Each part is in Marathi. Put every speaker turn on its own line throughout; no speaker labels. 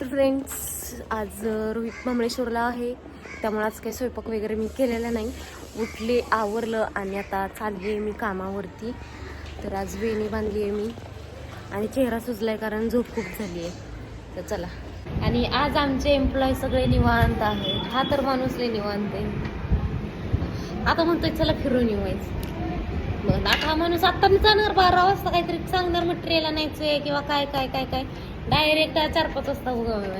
तर फ्रेंड्स आज रोहित मामळेश्वरला आहे. त्यामुळे आज काही स्वयंपाक वगैरे मी केलेला नाही. उठले आवरलं आणि आता चालली आहे मी कामावरती. तर आज वेणी बांधली आहे मी. आणि चेहरा सुजला आहे कारण झोप खूप झाली आहे तर चला. आणि आज आमचे एम्प्लॉय सगळे निवांत आहेत. हा तर माणूस लय निवांत आहे. आता म्हणतोय चला फिरून येऊ मग आता हा माणूस आत्ता मी जाणार बारा वाजता काहीतरी सांगणार मटेरियल आणायचंय किंवा काय काय काय काय. डायरेक्ट चार पाच वाजता उगवलं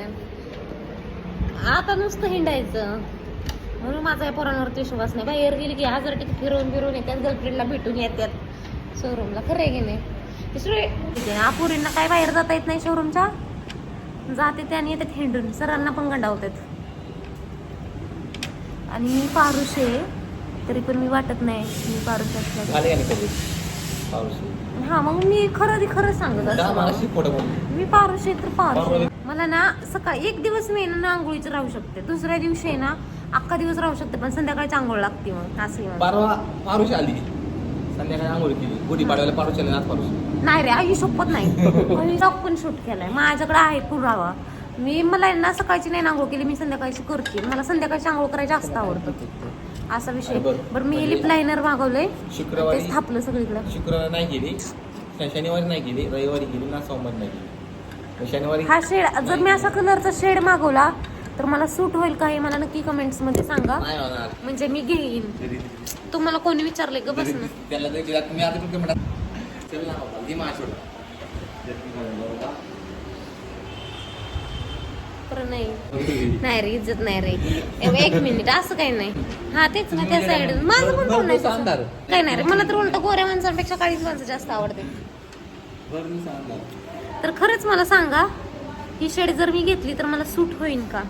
आता नुसतं हिंडायचं. म्हणून माझा या पोरांवरती विश्वास नाही. बाहेर गेली की हजार टक्के फिरवून फिरवून येतात गर्लफ्रेंडला भेटून येतात. शोरूमला खरं आहे की नाही? आपुरींना काय बाहेर जाता येत नाही शोरूमच्या जाते ते आणि येतात हिंडून. सरांना पण गंडावतात. आणि मी पारुष आहे. तरी पण मी वाटत नाही मी पारुष असल्याचं हा मग मी खरं ती खरं सांगत असते मी पारुष आहे तर पारुष आहे.
पारुष.
मला ना सकाळी एक दिवस मी ना आंघोळीच राहू शकते. दुसऱ्या दिवशी आहे ना अख्खा दिवस राहू शकते पण संध्याकाळी आंघोळ लागते मग असं.
परवा पारुशी आली. संध्याकाळी आंघोळ केली. गुढी पाडव्याला पारुशी आली आज पारुशी.
नाही रे आई शपथ नाही. जॉब पण शूट केलाय. माझ्याकडे आहे पुरावा. मी मला ना सकाळची नाही आंघोळ केली मी संध्याकाळची करते. मला संध्याकाळची आंघोळ करायला जास्त आवडतं. असा विषय.
बरं.
मी
म्हणजे
लिप लायनर मागवलंय.
शुक्रवारी
ते थापलं सगळीकडं.
शुक्रवारी नाही गेली. शनिवारी नाही गेली. रविवारी गेली ना सोमवारी नाही गेली. शनिवारी
हा शेड जर मी असा कलरचा शेड मागवला तर मला सूट होईल का हे मला नक्की कमेंट्समध्ये सांगा. म्हणजे मी घेईन. तुम्हाला कोणी विचारले ग बस ना
त्याला तरी तिला तुम्ही आता कुठे म्हणा चल ना बाबा, दे माझ्याकडं.
बरं नाही. नाही रे इज्जत नाही रे. एक मिनिट असं काही नाही. हा तेच ना त्या साईड माझं पण कोण नाही. काही नाही रे मला तर उलट गोऱ्या माणसांपेक्षा काळीच माणसं जास्त आवडते. तर खरंच मला सांगा ही शेड जर मी घेतली तर मला सूट होईल का?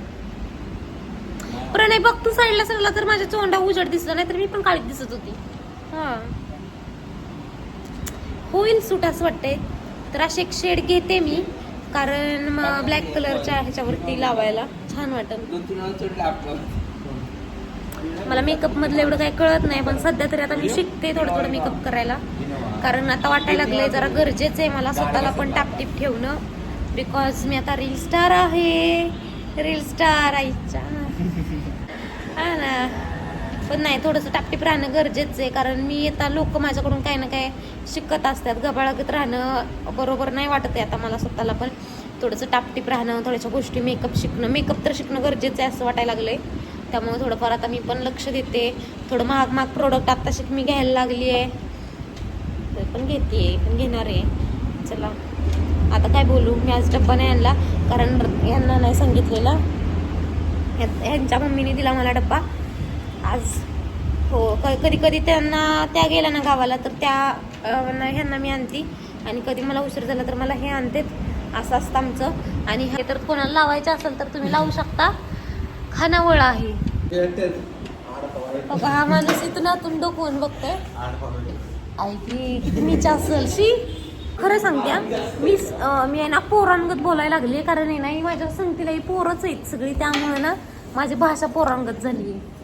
प्रणय बघ तू साईडला सरला तर माझ्या चोंडा उजड दिसला नाही तर मी पण काळीत दिसत होती. हा. होईल सूट असं वाटतंय. तर अशी एक शेड घेते मी. कारण ब्लॅक कलरच्या ह्याच्यावरती लावायला छान
आपलं.
मला मेकअप मधलं एवढं काही कळत नाही पण सध्या तरी आता मी शिकते थोडं थोडं मेकअप करायला. कारण आता वाटायला लागलंय जरा गरजेचं आहे मला स्वतःला पण टापटीप ठेवणं. बिकॉज मी आता रील स्टार आहे. रील स्टार आईच्या. हा ना. पण नाही थोडंसं टापटीप राहणं गरजेचं आहे. कारण मी येता लोक माझ्याकडून काही ना काही शिकत असतात. गबाळगत राहणं बरोबर नाही वाटत आहे आता मला स्वतःला पण. थोडंसं टापटीप राहणं थोड्याशा गोष्टी मेकअप शिकणं. मेकअप तर शिकणं गरजेचं आहे असं वाटायला लागलंय. त्यामुळे थोडंफार आता मी पण लक्ष देते. थोडं महाग महाग प्रोडक्ट आता शिक मी घ्यायला लागली आहे. पण घेते पण घेणार आहे. चला. आता काय बोलू? मी आज डब्बा नाही आणला. कारण यांना नाही सांगितलेलं. ह्या- ह्यांच्या मम्मीने दिला मला डब्बा. आज. हो कधी कधी त्यांना त्या गेल्या ना गावाला तर त्या ना- ह्यांना मी आणते. आणि कधी मला उशीर झाला तर मला हे आणतेत. असं असतं आमचं. आणि हे तर कोणाला लावायचं असेल तर तुम्ही लावू शकता. खानावळ आहे. बघा हा माणूस इथून आतून डोकवून बघतोय. ऐकी किती मीच असेल. शी खरं सांगते मी मी आहे ना पोरांगत बोलायला लागली कारण आहे ना माझ्या संगतीला ही पोरच आहेत सगळी. त्यामुळे ना माझी भाषा पोरांगत झाली आहे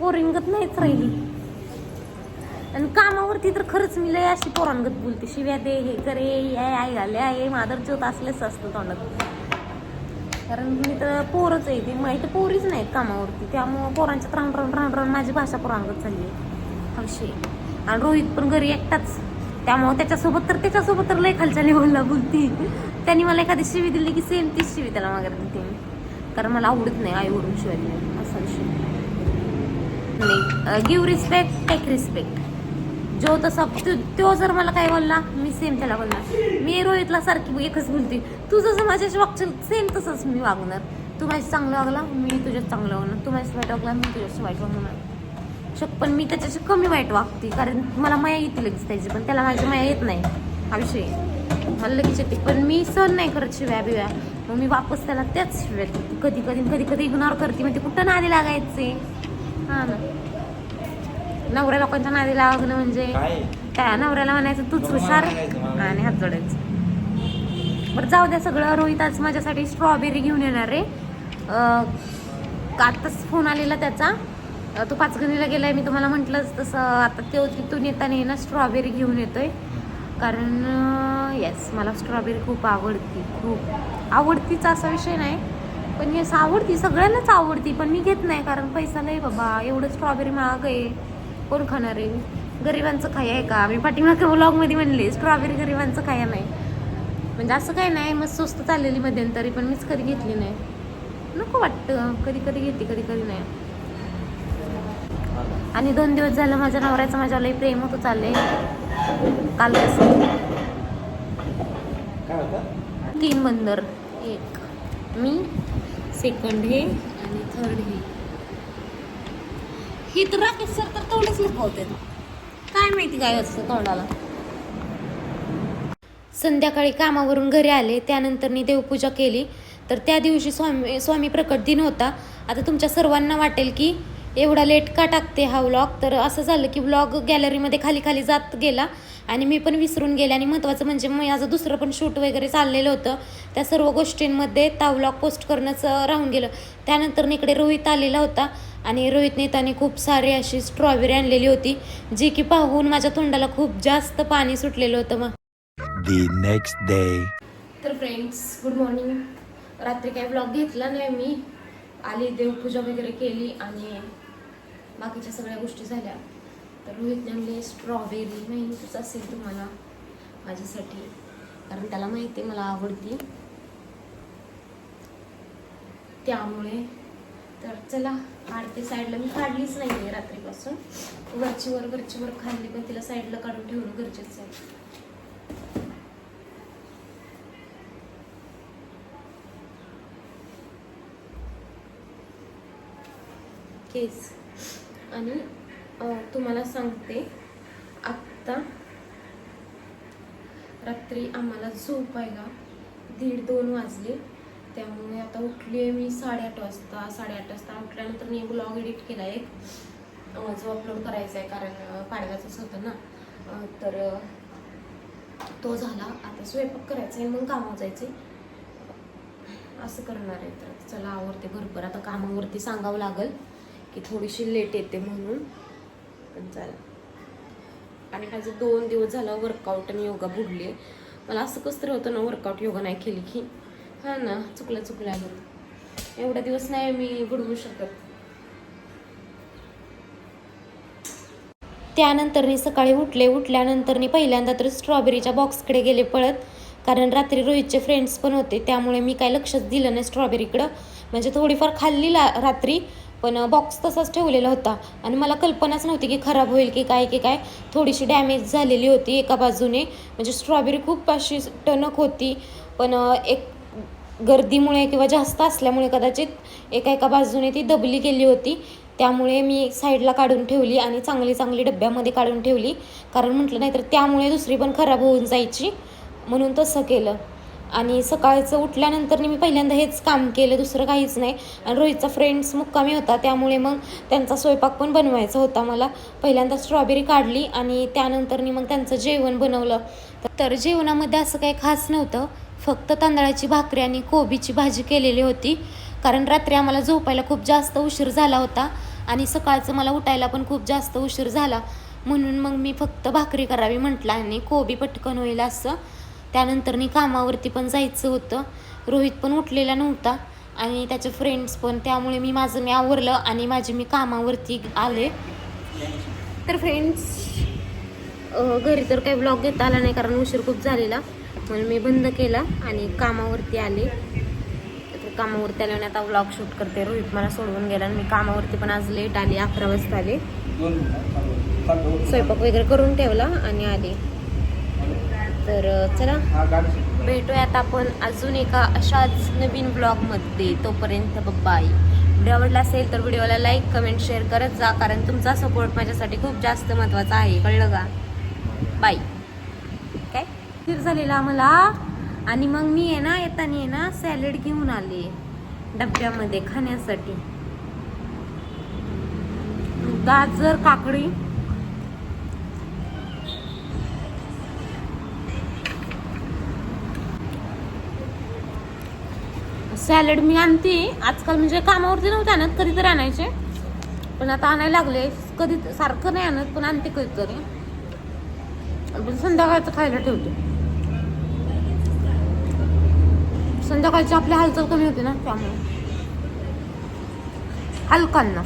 पोरिंगत नाहीच राहिली. आणि कामावरती तर खरंच मी लय अशी पोरांगत बोलते. शिव्या दे हे करे हे आई घाले आहे मादर ज्योत असलेच असतं तोंडात. कारण मी तर पोरच आहे ते माहिती पोरीच नाहीत कामावरती. त्यामुळं पोरांच्यात रान राहून रान रान माझी भाषा पोरांगत झाली आहे. हा आणि रोहित पण घरी एकटाच. त्यामुळं त्याच्यासोबत तर त्याच्यासोबत तर लय खालच्या लेवलला बोलती. त्यांनी मला एखादी शिवी दिली की सेम तीच शिवी त्याला मागे देते मी. कारण मला आवडत नाही आई वरून शिवाय नाही. गिव्ह रिस्पेक्ट टेक रिस्पेक्ट जो तसा तो- तो जर मला काय बोलला मी सेम त्याला बोलणार. मी रोहितला सारखी एकच बोलते. तू जसं माझ्याशी वागशील सेम तसंच मी वागणार. तू माझ्याशी चांगलं वागला मी तुझ्याच चांगलं वागणार. तू माझ्याशी वाईट वागला मी तुझ्याशी वाईट वागणार. शक पण मी त्याच्याशी कमी वाईट वागते कारण मला माया येते लगेच त्याची पण त्याला माझी माया येत नाही. हा विषय. मला लगेच येते. पण मी सहन नाही करत शिव्या बिव्या. मग मी वापस त्याला त्याच शिव्या देते. कधी कधी कधी कधी इग्नोर करते. म्हणजे कुठं नादी लागायचे? हा ना. नवऱ्या लोकांच्या नादी लागणं म्हणजे?
काय?
त्या नवऱ्याला म्हणायचं तूच हुशार. आणि हात जोडायचं. बरं जाऊ द्या सगळं. रोहित आज माझ्यासाठी स्ट्रॉबेरी घेऊन येणार रे आत्ताच फोन आलेला त्याचा. तो पाचगणीला गेलाय मी तुम्हाला म्हटलंच तसं. आता तो तिथून येताना ना स्ट्रॉबेरी घेऊन येतोय. कारण येस मला स्ट्रॉबेरी खूप आवडती खूप. आवडतीचा असा विषय नाही. पण येस आवडती सगळ्यांनाच आवडती. पण मी घेत नाही कारण पैसा नाही बाबा. एवढं स्ट्रॉबेरी महाग आहे. कोण खाणार आहे? गरिबांचं खाय आहे का? मी पाठीमागच्या व्लॉगमध्ये म्हणले स्ट्रॉबेरी गरिबांचं खाया नाही. म्हणजे असं काही नाही मग स्वस्त चाललेली मध्यंतरी पण मीच कधी घेतली नाही. नको वाटतं. कधी कधी घेते कधी कधी नाही. आणि दोन दिवस झालं माझ्या नवऱ्याचं माझ्या लई प्रेम होतं चाललंय. काल
काय होतं?
तीन बंदर. एक. मी. सेकंड हे. आणि थर्ड हे. ही तर राकेश सर तर तोंडच लपवते काय माहिती काय असतं तोंडाला? संध्याकाळी कामावरून घरी आले त्यानंतर मी देवपूजा केली. तर त्या दिवशी स्वामी स्वामी प्रकट दिन होता. आता तुमच्या सर्वांना वाटेल की एवढा लेट का टाकते हा व्लॉग तर असं झालं की व्लॉग गॅलरीमध्ये खाली खाली जात गेला आणि मी पण विसरून गेले. आणि महत्त्वाचं म्हणजे माझं दुसरं पण शूट वगैरे चाललेलं होतं. त्या सर्व गोष्टींमध्ये ता व्लॉग पोस्ट करणंच राहून गेलं. त्यानंतर इकडे रोहित आलेला होता. आणि रोहितने त्याने खूप सारी अशी स्ट्रॉबेरी आणलेली होती जी की पाहून माझ्या तोंडाला खूप जास्त पाणी सुटलेलं होतं मग.
The next day.
तर फ्रेंड्स गुड मॉर्निंग रात्री काही ब्लॉग घेतला नाही मी. आली देवपूजा वगैरे केली आणि बाकीच्या सगळ्या गोष्टी झाल्या. तर रोहितने आणली स्ट्रॉबेरी माहितीच असेल तुम्हाला माझ्यासाठी. कारण त्याला माहिती आहे मला आवडती. त्यामुळे तर चला आडते साईडला मी काढलीच नाही आहे रात्रीपासून. वरचीवर वरचीवर खाल्ली पण तिला साईडला काढून ठेवणं गरजेचं आहे. केस. आणि तुम्हाला सांगते आत्ता रात्री आम्हाला झोपायला दीड दोन वाजले. त्यामुळे आता उठली आहे मी साडेआठ वाजता. साडेआठ वाजता उठल्यानंतर मी ब्लॉग एडिट केला एक. जो अपलोड करायचा आहे कारण पाडव्याचंच होतं ना. तर तो झाला. आता स्वयंपाक करायचा आहे मग कामावर जायचे असं करणार आहे तर. चला आवडते भरपूर. आता कामावरती सांगावं लागेल की थोडीशी लेट येते म्हणून. पण चालेल. आणि माझं दोन दिवस झालं वर्कआउट आणि योगा बुडले मला असं कसं तरी होतं ना वर्कआउट योगा नाही केली की. हा ना चुकल्या चुकल्या आहेत एवढा दिवस नाही मी बुडवू शकत. त्यानंतर सकाळी उठले उठल्यानंतर पहिल्यांदा तर स्ट्रॉबेरीच्या बॉक्सकडे गेले पळत. कारण रात्री रोहितचे फ्रेंड्स पण होते त्यामुळे मी काय लक्षच दिलं नाही स्ट्रॉबेरीकडं म्हणजे थोडीफार खाल्ली ला रात्री पण बॉक्स तसाच ठेवलेला होता. आणि मला कल्पनाच नव्हती की खराब होईल की काय की काय. थोडीशी डॅमेज झालेली होती एका बाजूने. म्हणजे स्ट्रॉबेरी खूप अशी टणक होती. पण एक गर्दीमुळे किंवा जास्त असल्यामुळे कदाचित एका एका बाजूने ती दबली गेली होती. त्यामुळे मी साईडला काढून ठेवली आणि चांगली चांगली डब्यामध्ये काढून ठेवली. कारण म्हटलं नाही तर त्यामुळे दुसरी पण खराब होऊन जायची. म्हणून तसं केलं. आणि सकाळचं उठल्यानंतर मी पहिल्यांदा हेच काम केलं दुसरं काहीच नाही. आणि रोहितचा फ्रेंड्स मुक्कामी होता त्यामुळे मग त्यांचा स्वयंपाक पण बनवायचा होता मला. पहिल्यांदा स्ट्रॉबेरी काढली आणि त्यानंतर मग त्यांचं जेवण बनवलं. तर जेवणामध्ये असं काही खास नव्हतं. फक्त तांदळाची भाकरी आणि कोबीची भाजी केलेली होती. कारण रात्री आम्हाला झोपायला खूप जास्त उशीर झाला होता आणि सकाळचं मला उठायला पण खूप जास्त उशीर झाला. म्हणून मग मी फक्त भाकरी करावी म्हटलं आणि कोबी पटकन होईल असं. त्यानंतर मी कामावरती पण जायचं होतं. रोहित पण उठलेला नव्हता आणि त्याचे फ्रेंड्स पण. त्यामुळे मी माझं मी आवरलं आणि माझी मी कामावरती आले. तर फ्रेंड्स घरी तर काही ब्लॉग घेता आला नाही कारण उशीर खूप झालेला. म्हणून मी बंद केला आणि कामावरती आले. तर कामावरती आल्याने आता व्लॉग शूट करते. रोहित मला सोडवून गेला आणि मी कामावरती पण आज लेट आली अकरा वाजता आले. स्वयंपाक वगैरे करून ठेवला आणि आले. तर चला. भेटूयात आपण अजून एका अशाच नवीन ब्लॉगमध्ये तोपर्यंत बाय व्हिडिओ आवडला असेल तर व्हिडिओला लाईक कमेंट शेअर करत जा. कारण तुमचा सपोर्ट माझ्यासाठी खूप जास्त महत्त्वाचा आहे. कळलं का? बाई. काय? फिर झालेला मला आणि मग मी आहे ना येताना आहे ना सॅलड घेऊन आले डब्यामध्ये खाण्यासाठी. गाजर काकडी. सॅलड मी आणते. आजकाल म्हणजे कामावरती नव्हते आणत कधीतरी आणायचे. पण आता आणायला लागले. कधी सारखं नाही आणत पण आणते कधीतरी. आपण संध्याकाळचं खायला ठेवतो. संध्याकाळची आपली हालचाल कमी होते ना त्यामुळे. हलकांना.